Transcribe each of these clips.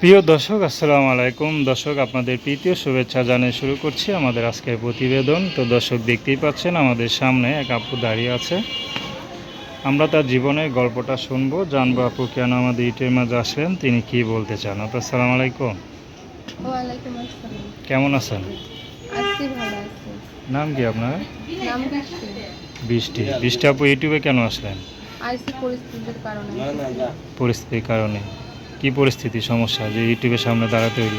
প্রিয় দর্শক আসসালামু আলাইকুম। দর্শক আপনাদের প্রীতীয় শুভেচ্ছা জানিয়ে শুরু করছি আমাদের আজকের প্রতিবেদন। তো দর্শক দেখতেই পাচ্ছেন আমাদের সামনে এক আপু দাঁড়িয়ে আছে। আমরা তার জীবনের গল্পটা শুনব জানব আপু কেন আমাদের ইটের মাঝে আসলেন তিনি কি বলতে চান। আপনার সালাম আলাইকুম। ওয়ালাইকুম আসসালাম। কেমন আছেন? আছি ভালো আছি। নাম কি আপনার? নাম বৃষ্টি। বৃষ্টি। বৃষ্টি আপু ইউটিউবে কেন আসলেন? আইসি পরিস্থিতির কারণে। পরিস্থিতির কারণে। কি পরিস্থিতি, সমস্যা যে ইউটিউবের সামনে দাঁড়াতে হইল?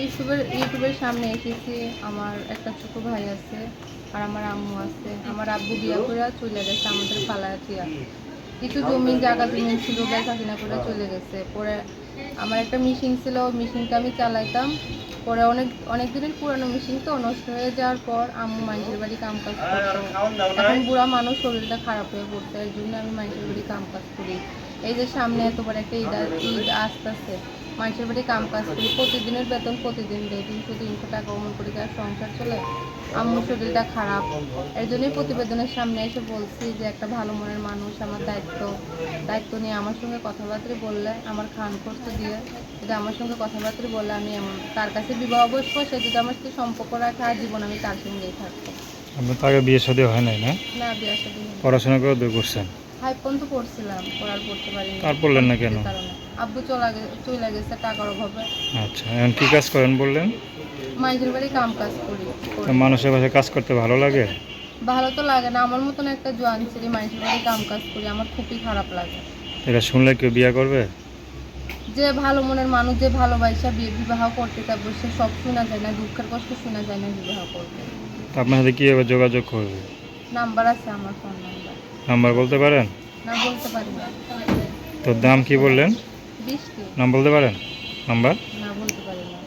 ইউটিউবের ইউটিউবের সামনে এসেছি। আমার একটা ছোট ভাই আছে আর আমার আম্মু আছে। আমার আব্বু বিয়া করে চলে গেছে আমাদের পালাতিয়া কিছু জমি, জায়গা, জমি ছিল, বেচা কিনা করে চলে গেছে। পরে আমার একটা মেশিন ছিল মেশিনটা আমি চালাইতাম। পরে অনেক অনেক দিনের পুরানো মেশিন তো নষ্ট হয়ে যাওয়ার পর আম্মু মানুষের বাড়ি কাম কাজ করতো। এখন বুড়া মানুষ শরীরটা খারাপ হয়ে পড়ছে এর জন্য আমি মানুষের বাড়ি কাম কাজ করি। এই যে সামনে এত বড় একটা ঈদ ঈদ আসতেছে। মানুষের বাড়ি কাম কাজ করি প্রতিদিনের বেতন প্রতিদিন দেয় তিনশো তিনশো টাকা অমন করে যার সংসার চলে। আম্মুর শরীরটা খারাপ। এর জন্যই প্রতিবেদনের সামনে এসে বলছি যে একটা ভালো মনের মানুষ আমার দায়িত্ব। দায়িত্ব নিয়ে আমার সঙ্গে কথাবার্তা বললে আমার খান খরচ দিয়ে যদি আমার সঙ্গে কথাবার্তা বললে আমি এমন তার কাছে বিবাহ বসবো সে যদি আমার সাথে সম্পর্ক রাখে আর জীবন আমি তার সঙ্গেই থাকব। আপনার তো আগে বিয়ে সাথে হয় নাই না? না বিয়ে সাথে পড়াশোনা করে করছেন? হাই পর্যন্ত পড়ছিলাম পড়ার পড়তে পারিনি। আর পড়লেন না কেন? কারণে। আব্বু চলে গে চলে গেছে টাকার অভাবে। আচ্ছা এখন কী কাজ করেন বললেন? মাইজের বাড়ি কাম কাজ করি তো মানুষের পাশে কাজ করতে ভালো লাগে? ভালো তো লাগে না আমার মতন একটা জোয়ান ছেলে মাইজের বাড়ি কাম কাজ করি আমার খুবই খারাপ লাগে। এটা শুনলে কেউ বিয়ে করবে? যে ভালো মনের মানুষ যে ভালোবাসা বিয়ে বিবাহ করতে চাইবে সে সব শোনা যায় না দুঃখের কষ্ট শোনা যায় না বিবাহ করতে। তো আপনার সাথে কীভাবে যোগাযোগ করবে? নাম্বার আছে আমার ফোন নাম্বার। নাম্বার বলতে পারেন? না বলতে পারি না। তো দাম কি বললেন? নাম বলতে পারেন? নাম্বার? না বলতে পারি না।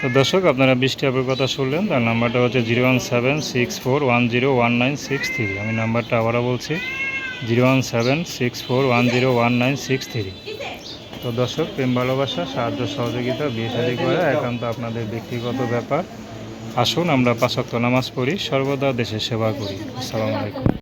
তো দর্শক আপনারা বৃষ্টি আপের কথা শুনলেন তার নাম্বারটা হচ্ছে zero one seven six four one zero one nine six three. আমি নাম্বারটা আবারও বলছি zero one seven six four one zero one nine six three. তো দর্শক প্রেম ভালোবাসা সাহায্য সহযোগিতা বিয়ে শাদী করা একান্ত আপনাদের ব্যক্তিগত ব্যাপার। আসুন আমরা পাঁচক্ত নামাজ পড়ি সর্বদা দেশের সেবা করি। আসসালামু আলাইকুম।